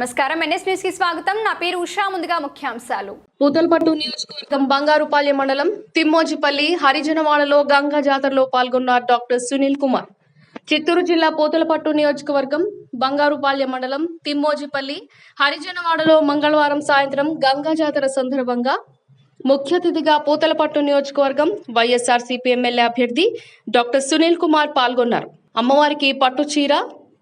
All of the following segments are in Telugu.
నమస్కారం. ఎన్ఎస్ న్యూస్కి స్వాగతం. నా పేరు ఉషా. ముందుగా ముఖ్యాంశాలు. పూతలపట్టు నియోజకవర్గం బంగారుపాలెం మండలం తిమ్మోజిపల్లి హరిజనవాడలో గంగా జాతరలో పాల్గొన్న డాక్టర్ సునీల్ కుమార్. చిత్తూరు జిల్లా పూతలపట్టు నియోజకవర్గం బంగారుపాలెం మండలం తిమ్మోజిపల్లి హరిజనవాడలో మంగళవారం సాయంత్రం గంగా జాతర సందర్భంగా ముఖ్య అతిథిగా పూతలపట్టు నియోజకవర్గం వైఎస్ఆర్సీపీ ఎమ్మెల్యే అభ్యర్థి డాక్టర్ సునీల్ కుమార్ పాల్గొన్నారు. అమ్మవారికి పట్టు చీర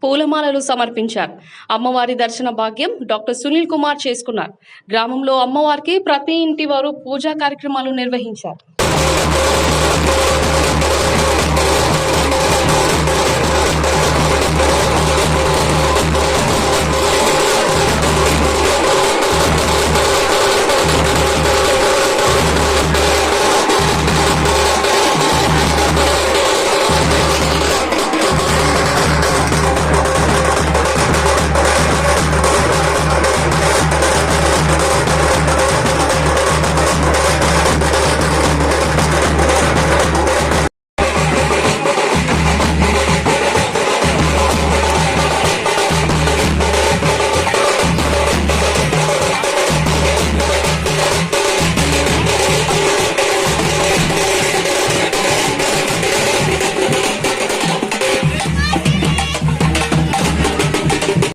పూలమాలలు సమర్పించారు. అమ్మవారి దర్శన భాగ్యం డాక్టర్ సునీల్ కుమార్ చేసుకున్నారు. గ్రామంలో అమ్మవారికి ప్రతి ఇంటి వారు పూజా కార్యక్రమాలు నిర్వహించారు.